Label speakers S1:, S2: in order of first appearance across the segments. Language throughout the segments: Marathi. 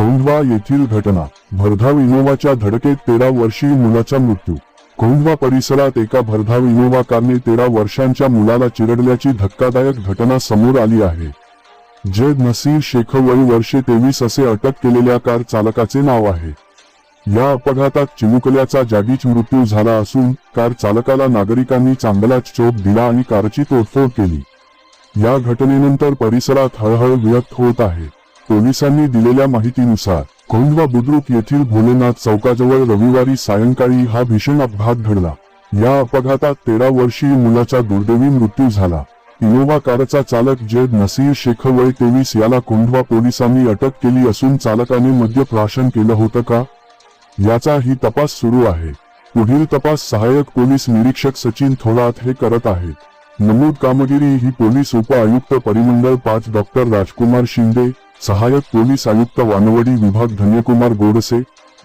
S1: येथील घटना. भरधाव इनोवाच्या धडकेत तेरा वर्षीय मुलाचा मृत्यू. कोंढवा परिसरात एका भरधाव इनोवा कारने तेरा वर्षांच्या मुलाला चिरडल्याची धक्कादायक घटना समोर आली आहे. जैद नसीर शेख वय वर्षे तेवीस असे अटक केलेल्या कार चालकाचे नाव आहे. या अपघातात चिमुकल्याचा जागीच मृत्यू झाला असून कार चालकाला नागरिकांनी चांगलाच चोप दिला आणि कारची तोडफोड केली. या घटनेनंतर परिसरात हळहळ व्यक्त होत आहे. पोलिसांनी दिलेल्या माहितीनुसार कोंडवा बुद्रुक येथील भोलेनाथ चौकाजवळ रविवारी सायंकाळी हा भीषण अपघात घडला. या अपघातात तेरा वर्षीय मुलाचा दुर्दैवी मृत्यू झाला. इनोव्हा कारचा चालक जैद नसीर शेख वय तेवीस याला कोंढवा पोलिसांनी अटक केली असून चालकाने मद्य प्राशन केलं होतं का? याचा ही तपास सुरू आहे. पुढील तपास सहाय्यक पोलीस निरीक्षक सचिन थोरात हे करत आहेत. नमूद कामगिरी ही पोलीस उप आयुक्त परिमंडळ पाच डॉक्टर राजकुमार शिंदे सहायक पोलीस आयुक्त वानवडी विभाग धन्यकुमार गोडसे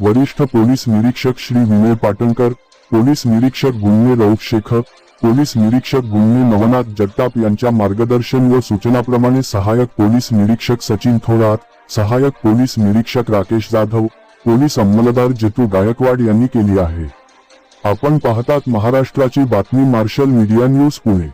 S1: वरिष्ठ पोलीस निरीक्षक श्री विनय पाटणकर पोलीस निरीक्षक गुन्हे रौफ शेखर पोलीस निरीक्षक गुन्हे नवनाथ जगताप यांच्या मार्गदर्शन व सूचनाप्रमाणे सहायक पोलीस निरीक्षक सचिन थोरात सहायक पोलीस निरीक्षक राकेश जाधव पोलीस अंमलदार जेतू गायकवाड यांनी केली आहे. आपण पाहतात महाराष्ट्राची बातमी मार्शल मीडिया न्यूज पुणे.